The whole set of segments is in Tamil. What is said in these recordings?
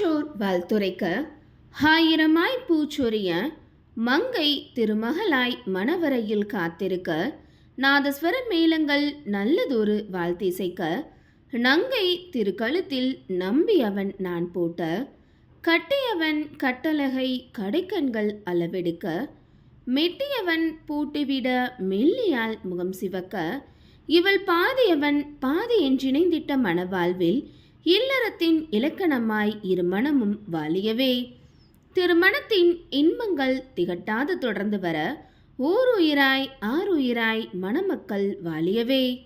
மாற்றோர் வாழ்த்துரைக்க ஆயிரமாய் பூச்சொரிய மங்கை திருமகளாய் மணவரையில் காத்திருக்க நாதஸ்வர மேளங்கள் நல்லதொரு வாழ்த்திசைக்க நங்கை திருக்கழுத்தில் நம்பி அவன் நான் போட்ட கட்டியவன் கட்டழகை கடைக்கண்கள் அளவெடுக்க மெட்டியவன் பூட்டிவிட மெல்லியால் முகம் சிவக்க இவள் பாதியவன் பாதி என்றிணைந்திட்ட மணவாழ்வில் இல்லறத்தின் இலக்கணமாய் இருமணமும் வாலியவே. வாழியவே திருமணத்தின் இன்பங்கள் திகட்டாது தொடர்ந்து வர ஓருயிராய் ஆறுயிராய் மணமக்கள் வாழியவே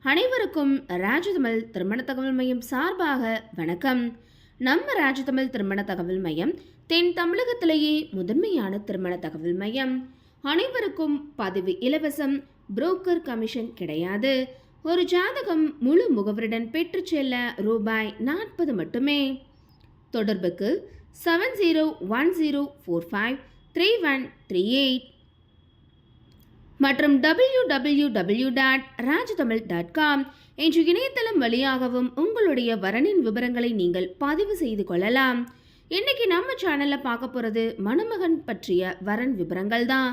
அனைவருக்கும் ராஜதமிழ் திருமண தகவல் மையம் சார்பாக வணக்கம். நம்ம ராஜதமிழ் திருமண தகவல் மையம் தென் தமிழகத்திலேயே முதன்மையான திருமண தகவல் மையம். அனைவருக்கும் பதிவு இலவசம் புரோக்கர் கமிஷன் கிடையாது. ஒரு ஜாதகம் முழு முகவருடன் பெற்று செல்ல ரூபாய் நாற்பது மட்டுமே. தொடர்புக்கு seven zero one zero four five three one three eight மற்றும் W W W dot Rajtamil dot com என்ற இணையதளம் வழியாகவும் உங்களுடைய வரனின் விவரங்களை நீங்கள் பதிவு செய்து கொள்ளலாம். இன்னைக்கு நம்ம சேனலில் பார்க்க போகிறது மணமகன் பற்றிய வரன் விவரங்கள் தான்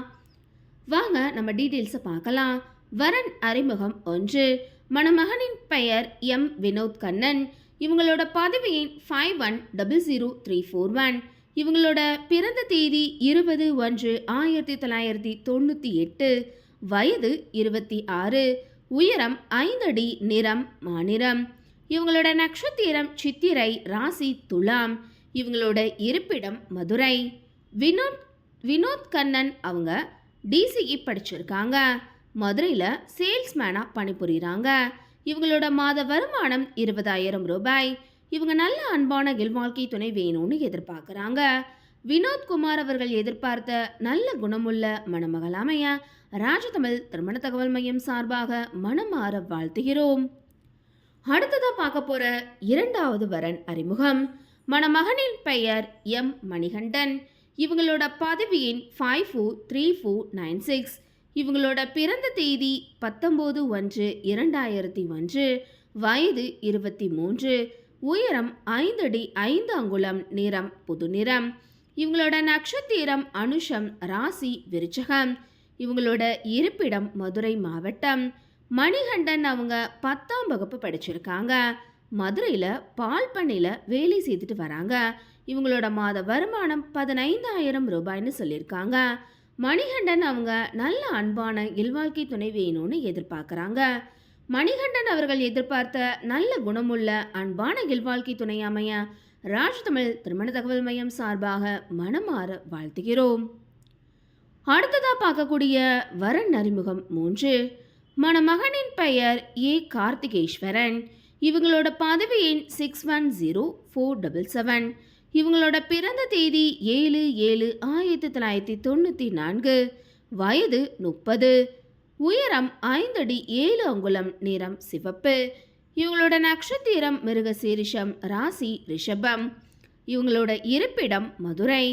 வாங்க நம்ம டீட்டெயில்ஸை பார்க்கலாம். வரன் அறிமுகம் ஒன்று. மணமகனின் பெயர் எம். வினோத் கண்ணன். இவங்களோட பதவி எண் five one double zero three four one இவங்களோட பிறந்த தேதி இருபது ஒன்று ஆயிரத்தி தொள்ளாயிரத்தி தொண்ணூற்றி எட்டு. வயது இருபத்தி ஆறு. உயரம் ஐந்தடி நிறம் மாநிறம் இவங்களோட நட்சத்திரம் சித்திரை ராசி துலாம். இவங்களோட இருப்பிடம் மதுரை. வினோத் வினோத் கண்ணன் அவங்க டிசிஇ படிச்சிருக்காங்க. மதுரையில் சேல்ஸ்மேனாக பணிபுரிகிறாங்க இவங்களோட மாத வருமானம் இருபதாயிரம் ரூபாய். இவங்க நல்ல அன்பான இல்வாழ்க்கை துணை வேணும்னு எதிர்பார்க்குறாங்க. வினோத்குமார் அவர்கள் எதிர்பார்த்த நல்ல குணமுள்ள மணமகள் அமைய ராஜதமிழ் திருமண தகவல் மையம் சார்பாக மனமாற வாழ்த்துகிறோம். அடுத்ததாக பார்க்க போகிற இரண்டாவது வரன் அறிமுகம். மணமகனின் பெயர் எம் மணிகண்டன். இவங்களோட பதவியின் five four three four nine six இவங்களோட பிறந்த தேதி பத்தொம்போது ஒன்று இரண்டாயிரத்தி ஒன்று வயது இருபத்தி மூன்று உயரம் ஐந்தடி ஐந்து அங்குலம் நிறம் புது நிறம். இவங்களோட நட்சத்திரம் அனுஷம் ராசி விருச்சகம். இவங்களோட இருப்பிடம் மதுரை மாவட்டம். மணிகண்டன் அவங்க பத்தாம் வகுப்பு படிச்சிருக்காங்க. மதுரையில் பால் பண்ணையில் வேலை செய்துட்டு வராங்க. இவங்களோட மாத வருமானம் பதினைந்தாயிரம் ரூபாய்னு சொல்லியிருக்காங்க. மணிகண்டன் அவங்க நல்ல அன்பான இல்வாழ்க்கை துணை வேணும்னு எதிர்பார்க்குறாங்க. மணிகண்டன் அவர்கள் எதிர்பார்த்த நல்ல குணமுள்ள அன்பான இல்வாழ்க்கை துணை அமைய ராஜ்தமிழ் திருமண தகவல் மையம் சார்பாக மனமாற வாழ்த்துகிறோம். அடுத்ததாக பார்க்கக்கூடிய வரன் அறிமுகம் மூன்று. மணமகனின் பெயர் ஏ கார்த்திகேஸ்வரன். இவங்களோட பதவி எண் six one zero four double seven இவங்களோட பிறந்த தேதி ஏழு ஏழு ஆயிரத்தி தொள்ளாயிரத்தி தொண்ணூற்றி நான்கு. வயது முப்பது. உயரம் ஐந்தடி ஏழு அங்குலம் நிறம் சிவப்பு. இவங்களோட நட்சத்திரம் மிருகசீரிஷம் ராசி ரிஷபம். இவங்களோட இருப்பிடம் மதுரை.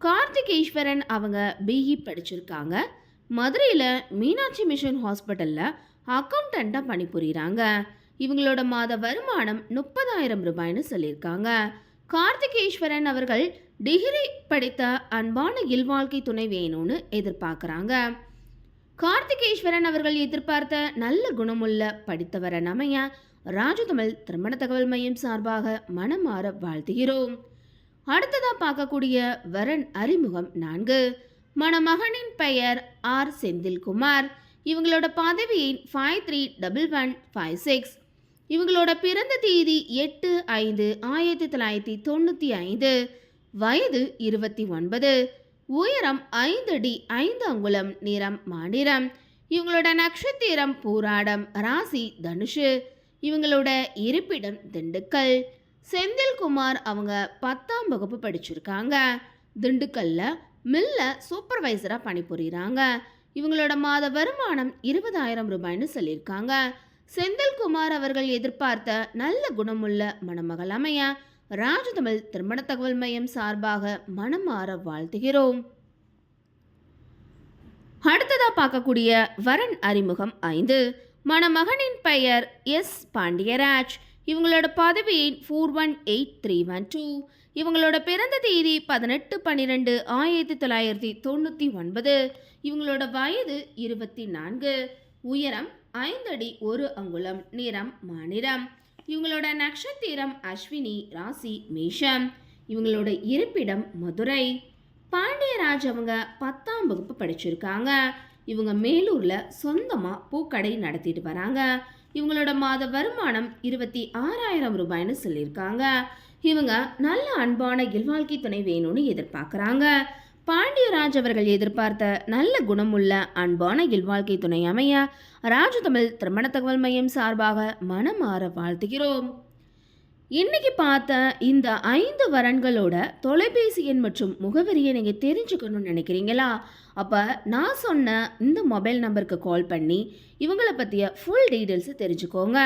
கார்த்திகேஸ்வரன் அவங்க பிஇ படிச்சிருக்காங்க. மதுரையில் மீனாட்சி மிஷன் ஹாஸ்பிட்டலில் அக்கௌண்டண்ட்டாக பணிபுரிகிறாங்க இவங்களோட மாத வருமானம் முப்பதாயிரம் ரூபாய்னு சொல்லியிருக்காங்க. கார்த்திகேஸ்வரன் அவர்கள் டிகிரி படித்த அன்பான இல்வாழ்க்கை துணை வேணும்னு எதிர்பார்க்குறாங்க. கார்த்திகேஸ்வரன் அவர்கள் எதிர்பார்த்த நல்ல குணமுள்ள படித்தவரன் அமைய ராஜதமிழ் திருமண தகவல் மையம் சார்பாக மனமாற வாழ்த்துகிறோம். அடுத்ததாக பார்க்கக்கூடிய வரன் அறிமுகம் நான்கு. மணமகனின் பெயர் ஆர் செந்தில்குமார். இவங்களோட பதவியின் five three double one five six இவங்களோட பிறந்த தேதி எட்டு ஐந்து ஆயிரத்தி தொள்ளாயிரத்தி தொண்ணூற்றி ஐந்து. வயது இருபத்தி ஒன்பது. உயரம் ஐந்து அடி ஐந்து அங்குலம் நிறம் மாநிறம் இவங்களோட நட்சத்திரம் பூராடம் ராசி தனுஷு. இவங்களோட இருப்பிடம் திண்டுக்கல். செந்தில்குமார் அவங்க பத்தாம் வகுப்பு படிச்சிருக்காங்க. திண்டுக்கல்ல மில்ல சூப்பர்வைசராக பணிபுரிகிறாங்க இவங்களோட மாத வருமானம் இருபதாயிரம் ரூபாய்னு சொல்லியிருக்காங்க. செந்தில்குமார் அவர்கள் எதிர்பார்த்த நல்ல குணமுள்ள மணமகள் அமைய ராஜதமிழ் திருமண தகவல் மையம் சார்பாக மனமாற வாழ்த்துகிறோம். அடுத்ததா பார்க்கக்கூடிய வரன் அறிமுகம் ஐந்து. மணமகனின் பெயர் எஸ் பாண்டியராஜ். இவங்களோட பதவியின் four one eight three one two இவங்களோட பிறந்த தேதி பதினெட்டு பன்னிரெண்டு ஆயிரத்தி தொள்ளாயிரத்தி தொண்ணூற்றி ஒன்பது. இவங்களோட வயது இருபத்தி நான்கு. உயரம் ஐந்தடி ஒரு அங்குலம் நிறம் மாநிறம் இவங்களோட நட்சத்திரம் அஸ்வினி ராசி மேஷம். இவங்களோட இருப்பிடம் மதுரை. பாண்டியராஜ் அவங்க பத்தாம் வகுப்பு படிச்சிருக்காங்க. இவங்க மேலூரில் சொந்தமாக பூக்கடை நடத்திட்டு வராங்க. இவங்களோட மாத வருமானம் இருபத்தி ஆறாயிரம் ரூபாய்னு சொல்லியிருக்காங்க. இவங்க நல்ல அன்பான இல்வாழ்க்கை துணை வேணும்னு எதிர்பார்க்குறாங்க. பாண்டியராஜ் அவர்கள் எதிர்பார்த்த நல்ல குணமுள்ள அன்பான இல்வாழ்க்கை துணை அமைய ராஜதமிழ் திருமண தகவல் மையம் சார்பாக மனமாற வாழ்த்துகிறோம். இன்னைக்கு பார்த்த இந்த ஐந்து வரன்களோட தொலைபேசி எண் மற்றும் முகவரியை நீங்கள் தெரிஞ்சுக்கணும்னு நினைக்கிறீங்களா? அப்போ நான் சொன்ன இந்த மொபைல் நம்பருக்கு கால் பண்ணி இவங்கள பற்றிய ஃபுல் டீட்டெயில்ஸை தெரிஞ்சுக்கோங்க.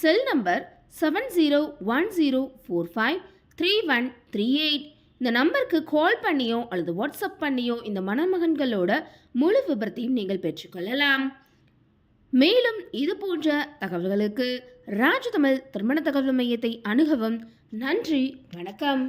Cell number seven zero one zero four five three one three eight இந்த நம்பருக்கு கால் பண்ணியோ அல்லது வாட்ஸ்அப் பண்ணியோ இந்த மணமகன்களோட முழு விபரத்தையும் நீங்கள் பெற்றுக்கொள்ளலாம். மேலும் இது போன்ற தகவல்களுக்கு ராஜதமிழ் திருமண தகவல் மையத்தை அணுகவும் நன்றி வணக்கம்.